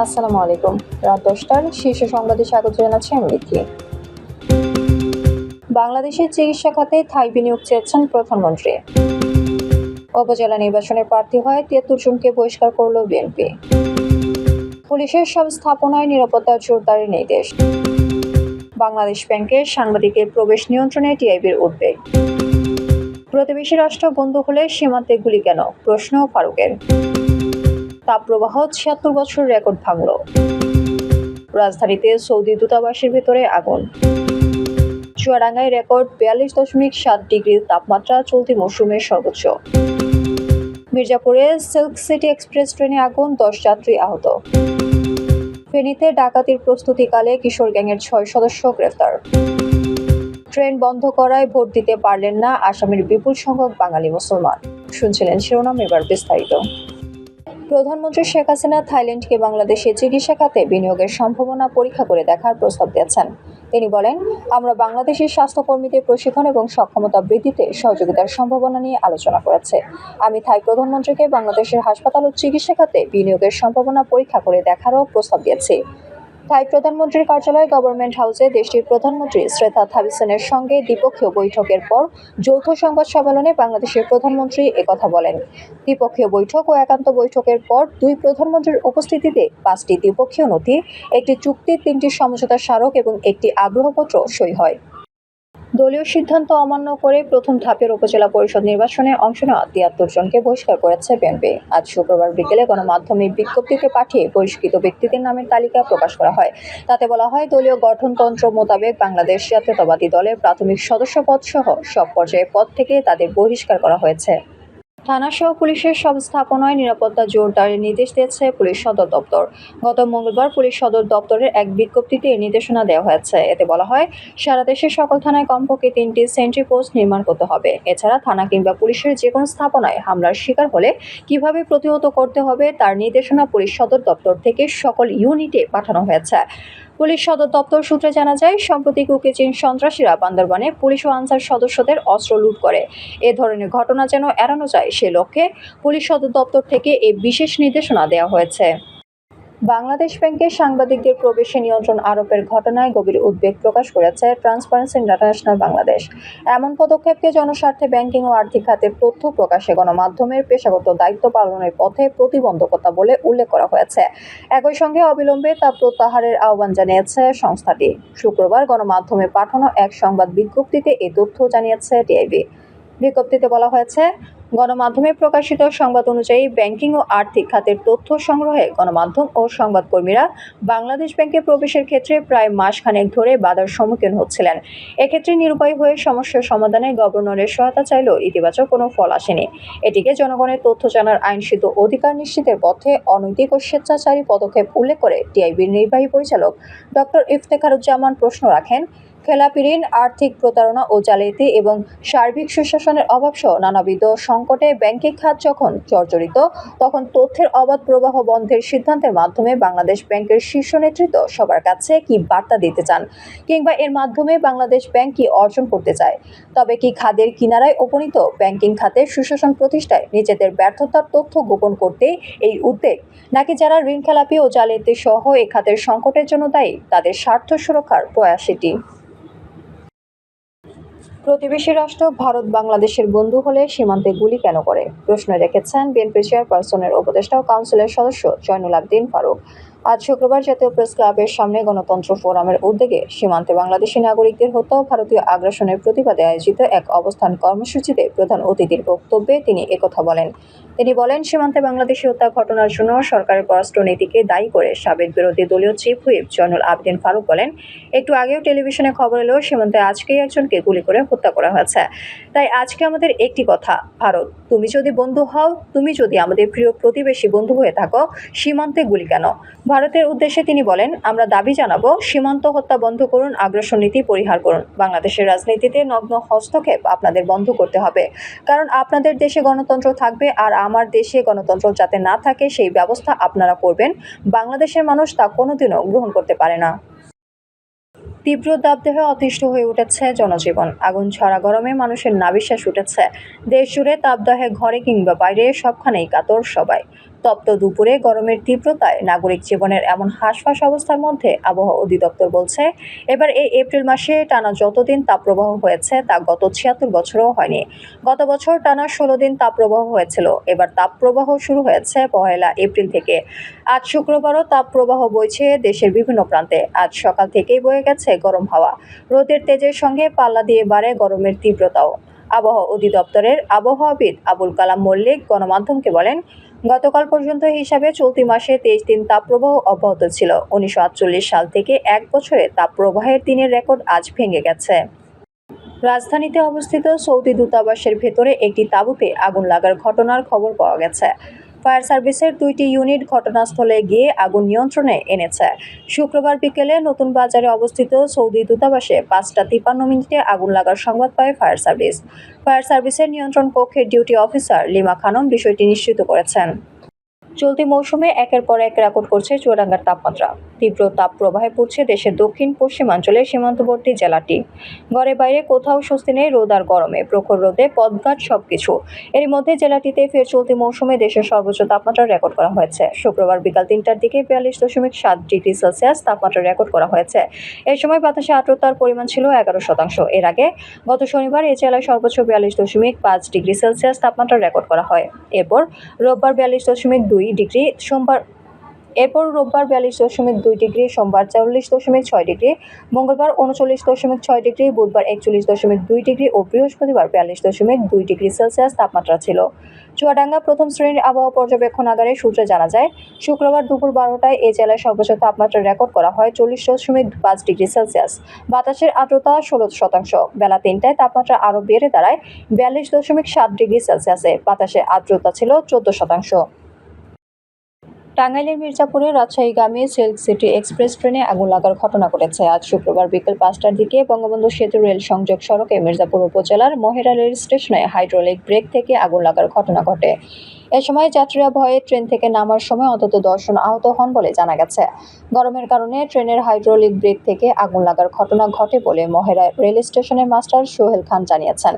আসসালামু আলাইকুম। রাত দশটার শীর্ষ সংবাদে স্বাগত জানাচ্ছি আমি মিথি বাংলাদেশের চিকিৎসা খাতে থাই বিনিয়োগ চেয়েছেন প্রধানমন্ত্রী। উপজেলা নির্বাচনে প্রার্থী হয় তিয়াত্তর জনকে বহিষ্কার করল বিএনপি। পুলিশের সব স্থাপনায় নিরাপত্তা জোরদারের নির্দেশ। বাংলাদেশ ব্যাংকের সাংবাদিকের প্রবেশ নিয়ন্ত্রণে টিআইবির উদ্বেগ। প্রতিবেশী রাষ্ট্র বন্ধু হলে সীমান্তে গুলি কেন? প্রশ্ন ফারুকের। তাপপ্রবাহ ছিয়াত্তর বছর রেকর্ড ভাঙল। রাজধানীতে সৌদি দূতাবাসের ভেতরে আগুন। চুয়াডাঙ্গায় রেকর্ড বিয়াল্লিশ দশমিক সাত ডিগ্রি তাপমাত্রা চলতি মৌসুমের সর্বোচ্চ। মির্জাপুরে সিল্ক সিটি এক্সপ্রেস ট্রেনে আগুন, দশ যাত্রী আহত। ফেনীতে ডাকাতির প্রস্তুতিকালে কিশোর গ্যাংয়ের ছয় সদস্য গ্রেফতার। ট্রেন বন্ধ করায় ভোট দিতে পারলেন না আসামের বিপুল সংখ্যক বাঙালি মুসলমান। শুনছিলেন শিরোনাম এবার বিস্তারিত। প্রধানমন্ত্রী শেখ হাসিনা থাইল্যান্ডকে বাংলাদেশে চিকিৎসা খাতে বিনিয়োগের সম্ভাবনা পরীক্ষা করে দেখার প্রস্তাব দিয়েছেন। তিনি বলেন, আমরা বাংলাদেশের স্বাস্থ্যকর্মীদের প্রশিক্ষণ এবং সক্ষমতা বৃদ্ধিতে সহযোগিতার সম্ভাবনা নিয়ে আলোচনা করেছে। আমি থাই প্রধানমন্ত্রীকে বাংলাদেশের হাসপাতাল ও চিকিৎসা খাতে বিনিয়োগের সম্ভাবনা পরীক্ষা করে দেখারও প্রস্তাব দিয়েছি। থাই প্রধানমন্ত্রীর কার্যালয় গভর্নমেন্ট হাউসে দেশটির প্রধানমন্ত্রী শ্রেতা থাবিসনের সঙ্গে দ্বিপক্ষীয় বৈঠকের পর যৌথ সংবাদ সম্মেলনে বাংলাদেশের প্রধানমন্ত্রী একথা বলেন। দ্বিপক্ষীয় বৈঠক ও একান্ত বৈঠকের পর দুই প্রধানমন্ত্রীর উপস্থিতিতে পাঁচটি দ্বিপক্ষীয় নথি, একটি চুক্তি, তিনটি সমঝোতা স্মারক এবং একটি আগ্রহপত্র সই হয়। দলীয় সিদ্ধান্ত অমান্য করে প্রথম ধাপের উপজেলা পরিষদ নির্বাচনে অংশ নেওয়া তিয়াত্তর জনকে বহিষ্কার করেছে বিএনপি। আজ শুক্রবার বিকেলে গণমাধ্যমে বিজ্ঞপ্তিতে পাঠিয়ে বহিষ্কৃত ব্যক্তিদের নামের তালিকা প্রকাশ করা হয়। তাতে বলা হয়, দলীয় গঠনতন্ত্র মোতাবেক বাংলাদেশ জাতীয়তাবাদী দলের প্রাথমিক সদস্যপদ সহ সব পর্যায়ে পদ থেকে তাদের বহিষ্কার করা হয়েছে। থানাসহ পুলিশের সব স্থাপনায় নিরাপত্তা জোরদারের নির্দেশ দিয়েছে পুলিশ সদর দপ্তর। গত মঙ্গলবার পুলিশ সদর দপ্তরের এক বিজ্ঞপ্তিতে এই নির্দেশনা দেওয়া হয়েছে। এতে বলা হয়, সারা দেশের সকল থানায় কমপক্ষে তিনটি সেন্ট্রি পোস্ট নির্মাণ করতে হবে। এছাড়া থানা কিংবা পুলিশের যে কোনো স্থাপনায় হামলার শিকার হলে কীভাবে প্রতিহত করতে হবে তার নির্দেশনা পুলিশ সদর দপ্তর থেকে সকল ইউনিটে পাঠানো হয়েছে। পুলিশ সদর দপ্তর সূত্রে জানা যায়, সম্প্রতি কুকিচিন সন্ত্রাসীরা বান্দরবানে পুলিশ ও আনসার সদস্যদের অস্ত্র লুট করে। এ ধরনের ঘটনা যেন এড়ানো যায়, সে লক্ষ্যে পুলিশ সদর দপ্তর থেকে এই বিশেষ নির্দেশনা দেওয়া হয়েছে। বাংলাদেশ ব্যাংকের সাংবাদিকদের প্রবেশে নিয়ন্ত্রণ আরোপের ঘটনায় গভীর উদ্বেগ প্রকাশ করেছে ট্রান্সপারেন্সি ইন্টারন্যাশনাল বাংলাদেশ। এমন পদক্ষেপকে জনস্বার্থে ব্যাংকিং ও আর্থিক খাতের তথ্য প্রকাশে গণমাধ্যমের পেশাগত দায়িত্ব পালনের পথে প্রতিবন্ধকতা বলে উল্লেখ করা হয়েছে। একই সঙ্গে অবিলম্বে তা প্রত্যাহারের আহ্বান জানিয়েছে সংস্থাটি। শুক্রবার গণমাধ্যমে পাঠানো এক সংবাদ বিজ্ঞপ্তিতে এই তথ্য জানিয়েছে টিআইবি বিজ্ঞপ্তিতে বলা হয়েছে গণমাধ্যমে প্রকাশিত সংবাদ অনুযায়ী ব্যাংকিং ও আর্থিক খাতের তথ্য সংগ্রহে গণমাধ্যম ও সংবাদকর্মীরা বাংলাদেশ ব্যাংকে প্রবেশের ক্ষেত্রে প্রায় মাসখানেক ধরে বাধার সম্মুখীন হচ্ছিলেন। এক্ষেত্রে নিরুপায় হয়ে সমস্যার সমাধানে গভর্নরের সহায়তা চাইলেও ইতিবাচক কোনো ফল আসেনি। এটিকে জনগণের তথ্য জানার আইনসিদ্ধ অধিকার নিশ্চিতের পথে অনৈতিক ও স্বেচ্ছাচারী পদক্ষেপ উল্লেখ করে টিআইবির নির্বাহী পরিচালক ডক্টর ইফতেখারুজ্জামান প্রশ্ন রাখেন খেলাপি ঋণ আর্থিক প্রতারণা ও জালিয়াতি এবং সার্বিক সুশাসনের অভাবসহ নানাবিধ সংকটে ব্যাংকিং খাত যখন জর্জরিত, তখন তথ্যের অবাধ প্রবাহ বন্ধের সিদ্ধান্তের মাধ্যমে বাংলাদেশ ব্যাংকের শীর্ষ নেতৃত্ব সবার কাছে কি বার্তা দিতে চান কিংবা এর মাধ্যমে বাংলাদেশ ব্যাংক কি অর্জন করতে চায়? তবে কি খাদের কিনারায় উপনীত ব্যাংকিং খাতের সুশাসন প্রতিষ্ঠায় নিজেদের ব্যর্থতার তথ্য গোপন করতে এই উদ্বেগ নাকি যারা ঋণ, খেলাপি ও জালিয়াতি সহ এ খাতের সংকটের জন্য দায়ী, তাদের স্বার্থ সুরক্ষার প্রয়াস এটি? প্রতিবেশী রাষ্ট্র ভারত বাংলাদেশের বন্ধু হলে সীমান্তে গুলি কেন করে? প্রশ্ন রেখেছেন বিএনপি চেয়ারপারসনের উপদেষ্টা ও কাউন্সিলের সদস্য জয়নুল আবদিন ফারুক। আজ শুক্রবার জাতীয় প্রেস ক্লাবের সামনে গণতন্ত্র ফোরামের উদ্যোগে সীমান্তে বাংলাদেশি নাগরিকদের হত্যা ভারতীয় আগ্রাসনের প্রতিবাদে আয়োজিত এক অবস্থান কর্মসূচিতে প্রধান অতিথির বক্তব্যে তিনি একথা বলেন। তিনি বলেন, সীমান্তে বাংলাদেশি হত্যা ঘটনার জন্য সরকারের পররাষ্ট্র নীতিকে দায়ী করে সাবেক বিরোধী দলীয় চিফ হুইপ জয়নুল আবদিন ফারুক বলেন, একটু আগেও টেলিভিশনে খবর এলো, সীমান্তে আজকেই একজনকে গুলি করে হত্যা করা হয়েছে। তাই আজকে আমাদের একটি কথা, ভারত, তুমি যদি বন্ধু হও, তুমি যদি আমাদের প্রিয় প্রতিবেশী বন্ধু হয়ে থাকো, সীমান্তে গুলি কেন? ভারতের উদ্দেশ্যে তিনি বলেন, আমরা দাবি জানাব, সীমান্ত হত্যা বন্ধ করুন, আগ্রাসন নীতি পরিহার করুন। বাংলাদেশের রাজনীতিতে নগ্ন হস্তক্ষেপ আপনাদের বন্ধ করতে হবে। কারণ আপনাদের দেশে গণতন্ত্র থাকবে আর আমার দেশে গণতন্ত্র যাতে না থাকে, সেই ব্যবস্থা আপনারা করবেন। বাংলাদেশের মানুষ তা কোনোদিনও গ্রহণ করতে পারে না। তীব্র দাবদেহে অতিষ্ঠ হয়ে উঠেছে জনজীবন। আগুন ছড়া গরমে মানুষের নাবিশ্বাস উঠেছে। দেশ জুড়ে তাপদাহে ঘরে কিংবা বাইরে সবখানেই কাতর সবাই। তপ্ত দুপুরে গরমের তীব্রতায় নাগরিক জীবনের এমন হাঁসফাঁস অবস্থার মধ্যে আবহাওয়া অধিদপ্তর বলছে, এবার এই এপ্রিল মাসে টানা যতদিন তাপপ্রবাহ হয়েছে তা গত ছিয়াত্তর বছরও হয়নি। গত বছর টানা ষোলো দিন তাপপ্রবাহ হয়েছিল, এবার তাপপ্রবাহ শুরু হয়েছে পহেলা এপ্রিল থেকে। আজ শুক্রবারও তাপপ্রবাহ বইছে দেশের বিভিন্ন প্রান্তে। আজ সকাল থেকেই বয়ে গেছে গরম হাওয়া। রোদের তেজের সঙ্গে পাল্লা দিয়ে বাড়ে গরমের তীব্রতাও। আবহাওয়া অধিদপ্তরের আবহাওয়াবিদ আবুল কালাম মল্লিক গণমাধ্যমকে বলেন, গতকাল পর্যন্ত হিসাবে চলতি মাসে তেইশ দিন তাপপ্রবাহ অব্যাহত ছিল। উনিশশো আটচল্লিশ সাল থেকে এক বছরে তাপপ্রবাহের দিনের রেকর্ড আজ ভেঙে গেছে। রাজধানীতে অবস্থিত সৌদি দূতাবাসের ভেতরে একটি তাঁবুতে আগুন লাগার ঘটনার খবর পাওয়া গেছে। ফায়ার সার্ভিসের দুইটি ইউনিট ঘটনাস্থলে গিয়ে আগুন নিয়ন্ত্রণে এনেছে। শুক্রবার বিকেলে নতুন বাজারে অবস্থিত সৌদি দূতাবাসে পাঁচটা তিপ্পান্ন মিনিটে আগুন লাগার সংবাদ পায় ফায়ার সার্ভিস। ফায়ার সার্ভিসের নিয়ন্ত্রণ কক্ষের ডিউটি অফিসার লিমা খানম বিষয়টি নিশ্চিত করেছেন। চলতি মৌসুমে একের পর এক রেকর্ড করছে চুয়াডাঙ্গার তাপমাত্রা। তীব্র তাপ প্রবাহে পড়ছে দেশের দক্ষিণ, পশ্চিমাঞ্চলের সীমান্তবর্তী জেলাটি। ঘরে বাইরে কোথাও স্বস্তি নেই, রোদ আর গরমে। প্রখর রোদে পদঘাট সবকিছু। এর মধ্যে জেলাটিতে ফের চলতি মৌসুমে দেশের সর্বোচ্চ তাপমাত্রা রেকর্ড করা হয়েছে। শুক্রবার বিকাল তিনটার দিকে বিয়াল্লিশ দশমিক সাত ডিগ্রি সেলসিয়াস তাপমাত্রা রেকর্ড করা হয়েছে। এই সময় বাতাসে আর্দ্রতার পরিমাণ ছিল এগারো শতাংশ। এর আগে গত শনিবার এই জেলায় সর্বোচ্চ বিয়াল্লিশ দশমিক পাঁচ ডিগ্রি সেলসিয়াস তাপমাত্রা রেকর্ড করা হয়। এরপর রোববার বিয়াল্লিশ দশমিক দুই ডিগ্রি, সোমবার, এরপর রোববার বিয়াল্লিশ দশমিক দুই ডিগ্রি, সোমবার চল্লিশ দশমিক ছয় ডিগ্রি, মঙ্গলবার উনচল্লিশ দশমিক ছয় ডিগ্রি, বুধবার একচল্লিশ দশমিক দুই ডিগ্রি ও বৃহস্পতিবার বিয়াল্লিশ দশমিক দুই ডিগ্রি সেলসিয়াস তাপমাত্রা ছিল। চুয়াডাঙ্গা প্রথম শ্রেণির আবহাওয়া পর্যবেক্ষণাগারের সূত্রে জানা যায়, শুক্রবার দুপুর বারোটায় এই জেলায় সর্বোচ্চ তাপমাত্রা রেকর্ড করা হয় চল্লিশ দশমিক পাঁচ ডিগ্রি সেলসিয়াস। বাতাসের আর্দ্রতা ষোলো শতাংশ। বেলা তিনটায় তাপমাত্রা আরও বেড়ে দাঁড়ায় বিয়াল্লিশ দশমিক সাত ডিগ্রি সেলসিয়াসে। বাতাসের আর্দ্রতা ছিল চোদ্দ শতাংশ। টাঙ্গাইলের মির্জাপুরে রাজশাহীগামী সিল্ক সিটি এক্সপ্রেস ট্রেনে আগুন লাগার ঘটনা ঘটেছে। আজ শুক্রবার বিকেল পাঁচটার দিকে বঙ্গবন্ধু সেতু রেল সংযোগ সড়কে মির্জাপুর উপজেলার মহেরা রেল স্টেশনে হাইড্রোলিক ব্রেক থেকে আগুন লাগার ঘটনা ঘটে। এ সময় যাত্রীরা ভয়ে ট্রেন থেকে নামার সময় অন্তত দশজন আহত হন বলে জানা গেছে। গরমের কারণে ট্রেনের হাইড্রোলিক ব্রেক থেকে আগুন লাগার ঘটনা ঘটে বলে মহেরা রেল স্টেশনের মাস্টার সোহেল খান জানিয়েছেন।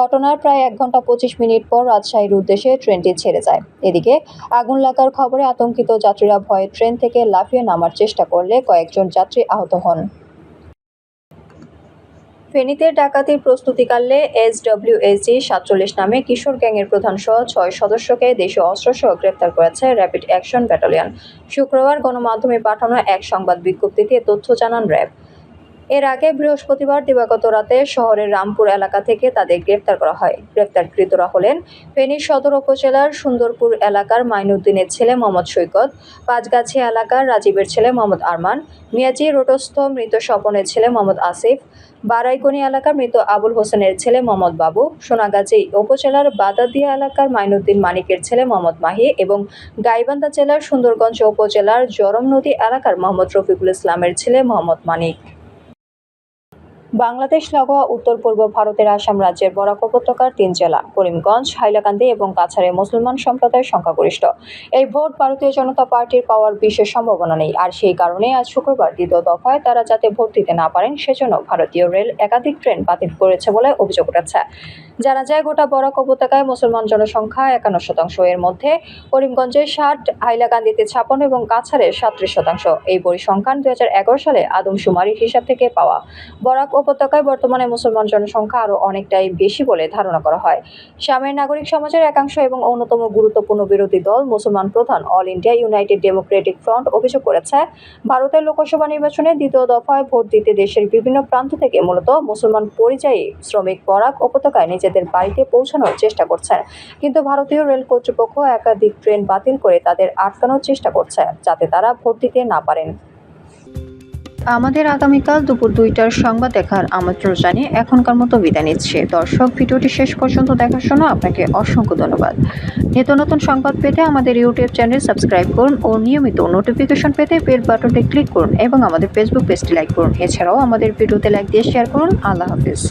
ঘটনার প্রায় এক ঘণ্টা পঁচিশ মিনিট পর রাজশাহীর উদ্দেশ্যে ট্রেনটি ছেড়ে যায়। এদিকে আগুন লাগার খবরে আতঙ্কিত যাত্রীরা ভয়ে ট্রেন থেকে লাফিয়ে নামার চেষ্টা করলে কয়েকজন যাত্রী আহত হন। ফেনীতে ডাকাতির প্রস্তুতিকালে এসডব্লিউএসজি সাতচল্লিশ নামে কিশোর গ্যাংয়ের প্রধান সহ ছয় সদস্যকে দেশীয় অস্ত্রসহ গ্রেপ্তার করেছে র্যাপিড অ্যাকশন ব্যাটালিয়ন। শুক্রবার গণমাধ্যমে পাঠানো এক সংবাদ বিজ্ঞপ্তিতে তথ্য জানান র্যাব। এর আগে বৃহস্পতিবার দিবাগত রাতে শহরের রামপুর এলাকা থেকে তাদের গ্রেপ্তার করা হয়। গ্রেপ্তারকৃতরা হলেন ফেনী সদর উপজেলার সুন্দরপুর এলাকার মাইনুদ্দিনের ছেলে মোহাম্মদ সৈকত, পাঁচগাছি এলাকার রাজীবের ছেলে মোহাম্মদ আরমান, মিয়াজি রোটস্থ মৃত স্বপনের ছেলে মোহাম্মদ আসিফ বারাইকনি এলাকার মৃত আবুল হোসেনের ছেলে মোহাম্মদ বাবু সোনাগাজী উপজেলার বাদাদিয়া এলাকার মাইনুদ্দিন মানিকের ছেলে মোহাম্মদ মাহি এবং গাইবান্ধা জেলার সুন্দরগঞ্জ উপজেলার জরম নদী এলাকার মোহাম্মদ রফিকুল ইসলামের ছেলে মোহাম্মদ মানিক। বাংলাদেশ লাগোয়া উত্তর পূর্ব ভারতের আসাম রাজ্যের বরাক উপত্যকার তিন জেলা, করিমগঞ্জ, হাইলাকান্দি এবং কাছাড়ে মুসলমান সম্প্রদায়ের সংখ্যাগরিষ্ঠ। এই ভোট ভারতীয় জনতা পার্টির পাওয়ার বিশেষ সম্ভাবনা নেই, আর সেই কারণে আজ শুক্রবার দ্বিতীয় দফায় তারা যাতে ভোট দিতে না পারেন, সেজন্য ভারতীয় রেল একাধিক ট্রেন বাতিল করেছে বলে অভিযোগ উঠেছে। জানা যায়, গোটা বরাক উপত্যকায় মুসলমান জনসংখ্যা একান্ন শতাংশ। এর মধ্যে করিমগঞ্জে ষাট, হাইলাকান্দিতে ছাপন্ন এবং কাছাড়ে সাতত্রিশ শতাংশ। এই পরিসংখ্যান দু হাজার এগারো সালে আদমশুমারির হিসাব থেকে পাওয়া। বরাক উপত্যকায় বর্তমানে মুসলমান জনসংখ্যা আরও অনেকটাই বেশি বলে ধারণা করা হয়। সামের নাগরিক সমাজের একাংশ এবং অন্যতম গুরুত্বপূর্ণ বিরোধী দল মুসলমান প্রধান all India United Democratic Front অভিযোগ করেছে, ভারতের লোকসভা নির্বাচনে দ্বিতীয় দফায় ভোট দিতে দেশের বিভিন্ন প্রান্ত থেকে মূলত মুসলমান পরিযায়ী শ্রমিক বরাক উপত্যকায় নিজেদের বাড়িতে পৌঁছানোর চেষ্টা করছে কিন্তু ভারতীয় রেল কর্তৃপক্ষ একাধিক ট্রেন বাতিল করে তাদের আটকানোর চেষ্টা করছে, যাতে তারা ভোট দিতে না পারেন। আমাদের আগামীকাল দুপুর দুইটার সংবাদ দেখার আমন্ত্রণ জানিয়ে এখনকার মতো বিদায় নিচ্ছে। দর্শক, ভিডিওটি শেষ পর্যন্ত দেখার জন্য আপনাকে অসংখ্য ধন্যবাদ। নিত্য নতুন সংবাদ পেতে আমাদের ইউটিউব চ্যানেল সাবস্ক্রাইব করুন ও নিয়মিত নোটিফিকেশন পেতে বেল বাটনটি ক্লিক করুন এবং আমাদের ফেসবুক পেজটি লাইক করুন। এছাড়াও আমাদের ভিডিওতে লাইক দিয়ে শেয়ার করুন। আল্লাহ হাফিজ।